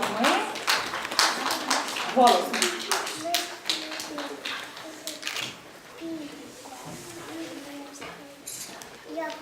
А ми голосно. Як